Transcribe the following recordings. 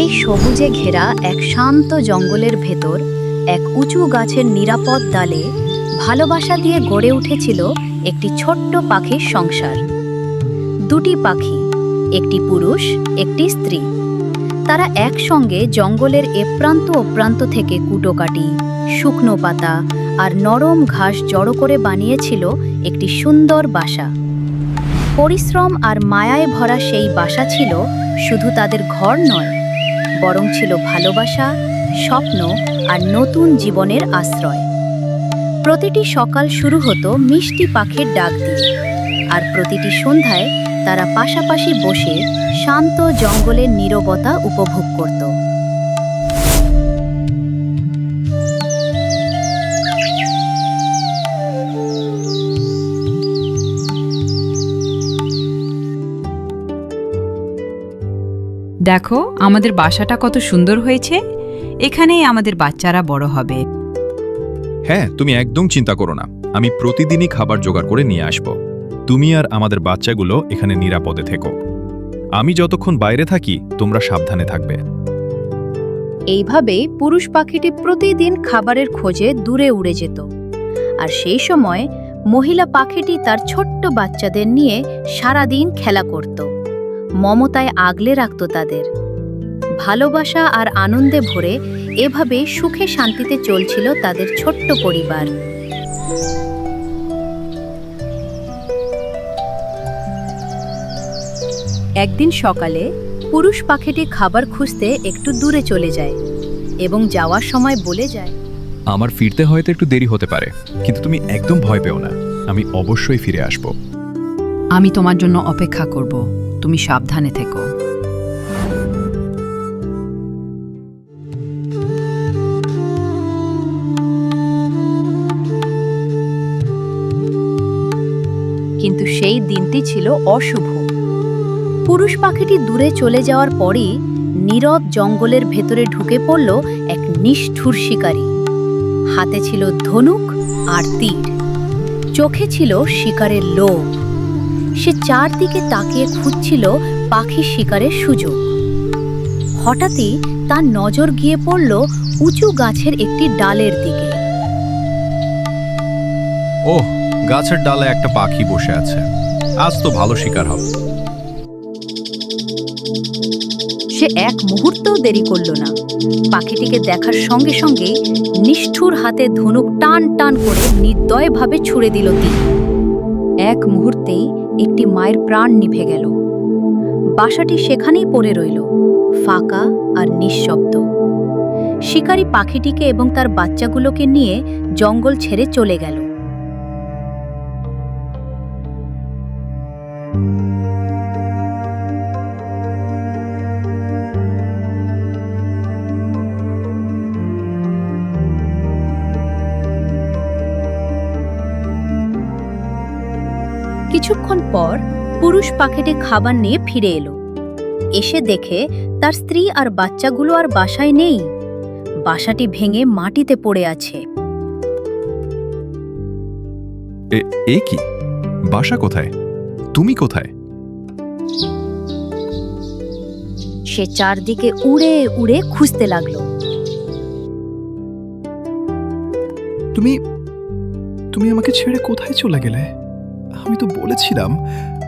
এই সবুজে ঘেরা এক শান্ত জঙ্গলের ভেতর এক উঁচু গাছের নিরাপদ ডালে ভালোবাসা দিয়ে গড়ে উঠেছিল একটি ছোট্ট পাখির সংসার। দুটি পাখি, একটি পুরুষ, একটি স্ত্রী। তারা একসঙ্গে জঙ্গলের এপ্রান্ত ওপ্রান্ত থেকে কুটোকাটি, শুকনো পাতা আর নরম ঘাস জড়ো করে বানিয়েছিল একটি সুন্দর বাসা। পরিশ্রম আর মায়ায় ভরা সেই বাসা ছিল শুধু তাদের ঘর নয় বরং ছিল ভালোবাসা, স্বপ্ন আর নতুন জীবনের আশ্রয়। প্রতিটি সকাল শুরু হতো মিষ্টি পাখির ডাক দিয়ে, আর প্রতিটি সন্ধ্যায় তারা পাশাপাশি বসে শান্ত জঙ্গলের নীরবতা উপভোগ করত। দেখো আমাদের বাসাটা কত সুন্দর হয়েছে। এখানেই আমাদের বাচ্চারা বড় হবে। হ্যাঁ তুমি একদম চিন্তা করো না। আমি প্রতিদিনই খাবার জোগাড় করে নিয়ে আসব। তুমি আর আমাদের বাচ্চাগুলো এখানে নিরাপদে থেকো। আমি যতক্ষণ বাইরে থাকি তোমরা সাবধানে থাকবে। এইভাবে পুরুষ পাখিটি প্রতিদিন খাবারের খোঁজে দূরে উড়ে যেত। আর সেই সময় মহিলা পাখিটি তার ছোট্ট বাচ্চাদের নিয়ে সারাদিন খেলা করত। মমতায় আগলে রাখত তাদের। ভালোবাসা আর আনন্দে ভরে এভাবে সুখে শান্তিতে চলছিল তাদের ছোট্ট পরিবার। একদিন সকালে পুরুষ পাখিটি খাবার খুঁজতে একটু দূরে চলে যায় এবং যাওয়ার সময় বলে যায় আমার ফিরতে হয়তো একটু দেরি হতে পারে কিন্তু তুমি একদম ভয় পেও না। আমি অবশ্যই ফিরে আসব। আমি তোমার জন্য অপেক্ষা করব। তুমি সাবধানে থেকো। কিন্তু সেই দিনটি ছিল অশুভ। পুরুষ পাখিটি দূরে চলে যাওয়ার পরই নীরব জঙ্গলের ভেতরে ঢুকে পড়ল এক নিষ্ঠুর শিকারী। হাতে ছিল ধনুক আর তীর। চোখে ছিল শিকারের লোভ। চারদিকে তাকিয়ে খুঁজছিল পাখি শিকারের সুযোগ। হঠাৎই তার নজর গিয়ে পড়ল উঁচু গাছের একটি ডালের দিকে। ওহ গাছের ডালে একটা পাখি বসে আছে। আজ তো ভালো শিকার হবে। সে এক মুহূর্তও দেরি করল না। পাখিটিকে দেখার সঙ্গে সঙ্গে নিষ্ঠুর হাতে ধনুক টান টান করে নির্দয়ভাবে ছুড়ে দিল তিনি। এক মুহূর্তেই একটি মায়ের প্রাণ নিভে গেল। বাসাটি সেখানেই পড়ে রইল, ফাঁকা আর নিঃশব্দ। শিকারী পাখিটিকে এবং তার বাচ্চাগুলোকে নিয়ে জঙ্গল ছেড়ে চলে গেল। কিছুক্ষণ পর পুরুষ পাখিটি খাবার নিয়ে ফিরে এলো। এসে দেখে তার স্ত্রী আর বাচ্চাগুলো আর বাসায় নেই। বাসাটি ভেঙে মাটিতে পড়ে আছে। এ- কি? বাসা কোথায়? তুমি কোথায়? সে চারদিকে উড়ে উড়ে খুঁজতে লাগল। তুমি তুমি আমাকে ছেড়ে কোথায় চলে গেলে? আমি তো বলেছিলাম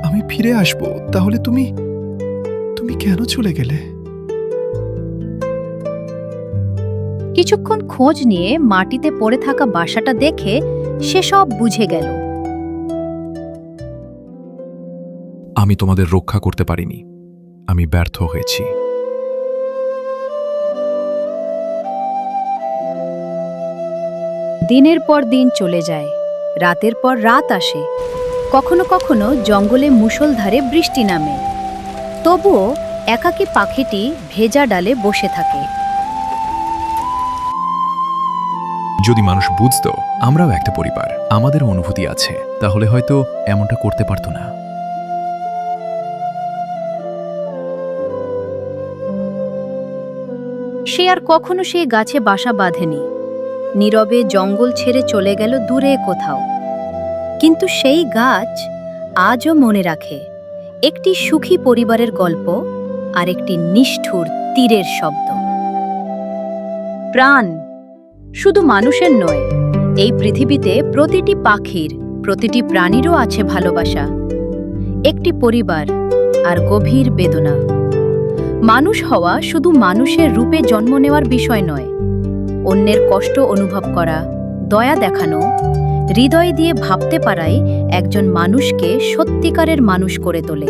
আমি ফিরে আসব তাহলে তুমি তুমি কেন চলে গেলে? কিছুক্ষণ খোঁজ নিয়ে মাটিতে পড়ে থাকা বাসাটা দেখে সে সব বুঝে গেল। আমি তোমাদের রক্ষা করতে পারিনি। আমি ব্যর্থ হয়েছি। দিনের পর দিন চলে যায় রাতের পর রাত আসে। কখনো কখনো জঙ্গলে মুষলধারে বৃষ্টি নামে। তবুও একাকী পাখিটি ভেজা ডালে বসে থাকে। যদি মানুষ বুঝতো আমরাও একটা পরিবার আমাদের অনুভূতি আছে তাহলে হয়তো এমনটা করতে পারতো না। সে আর কখনো সেই গাছে বাসা বাঁধেনি। নীরবে জঙ্গল ছেড়ে চলে গেল দূরে কোথাও। কিন্তু সেই গাছ আজও মনে রাখে। একটি সুখী পরিবারের গল্প আর একটি নিষ্ঠুর তীরের শব্দ। প্রাণ শুধু মানুষের নয়, এই পৃথিবীতে প্রতিটি পাখির, প্রতিটি প্রাণীরও আছে ভালোবাসা। একটি পরিবার আর গভীর বেদনা। মানুষ হওয়া শুধু মানুষের রূপে জন্ম নেওয়ার বিষয় নয়, অন্যের কষ্ট অনুভব করা, দয়া দেখানো হৃদয় দিয়ে ভাবতে পারাই একজন মানুষকে সত্যিকারের মানুষ করে তোলে।